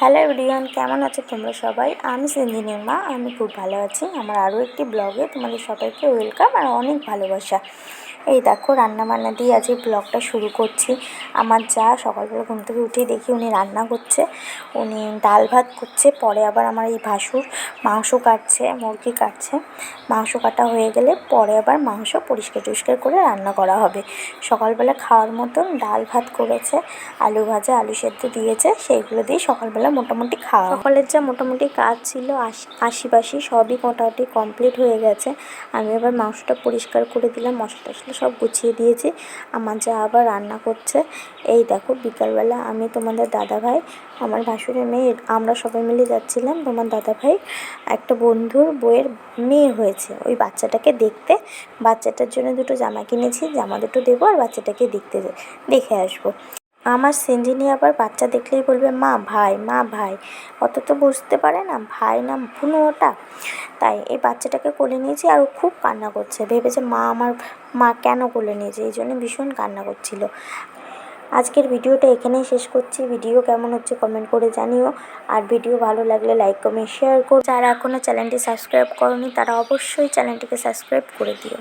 Hello everyone কেমন আছো তোমরা সবাই? আমি সিঞ্জিনির মা, আমি খুব ভালো আছি। আমার আরও একটি ব্লগে তোমাদের সবাইকে ওয়েলকাম আর অনেক ভালোবাসা। এই দেখো রান্না বান্না দিয়ে আজকে ব্লগটা শুরু করছি। আমার যা, সকালবেলা ঘুম থেকে উঠেই দেখি উনি রান্না করছে। উনি ডাল ভাত করছে, পরে আবার আমার এই ভাসুর মাংস কাটছে, মুরগি কাটছে। মাংস কাটা হয়ে গেলে পরে আবার মাংস পরিষ্কার টরিষ্কার করে রান্না করা হবে। সকালবেলা খাওয়ার মতন ডাল ভাত করেছে, আলু ভাজা, আলু সেদ্ধ দিয়েছে, সেইগুলো দিয়ে সকালবেলা মোটামুটি খাওয়া সকালের যা মোটামুটি কাজ ছিল, আশি আশিপাশি সবই মোটামুটি কমপ্লিট হয়ে গেছে। আমি আবার মাংসটা পরিষ্কার করে দিলাম মশলা সব গুছিয়ে দিয়েছি। আমার যা আবার রান্না করছে। এই দেখো, বিকালবেলা আমি তোমাদের দাদাভাই আমার ভাসুরের মেয়ে, আমরা সবাই মিলে যাচ্ছিলাম তোমার দাদাভাই একটা বন্ধুর বইয়ের মেয়ে হয়েছে। ওই বাচ্চাটাকে দেখতে, বাচ্চাটার জন্য দুটো জামা কিনেছি, জামা দুটো দেবো আর বাচ্চাটাকে দেখতে দেখে আসব। আমার সিঞ্জিনি আবার বাচ্চা দেখলেই বলবে, মা, ভাই মা, ভাই। অত তো বুঝতে পারে না, ভাই না ভুনু ওটা। তাই এই বাচ্চাটাকে কোলে নিয়েছি আর ও খুব কান্না করছে। ভেবেছে মা আমার, মা কেন কোলে নিয়েছে? এই জন্য ভীষণ কান্না করছিল। আজকের ভিডিওটা এখানেই শেষ করছি। ভিডিও কেমন হচ্ছে কমেন্ট করে জানিও। আর ভিডিও ভালো লাগলে লাইক, কমেন্ট, শেয়ার করো। যারা এখনও চ্যানেলটি সাবস্ক্রাইব করনি, তারা অবশ্যই চ্যানেলটিকে সাবস্ক্রাইব করে দিও।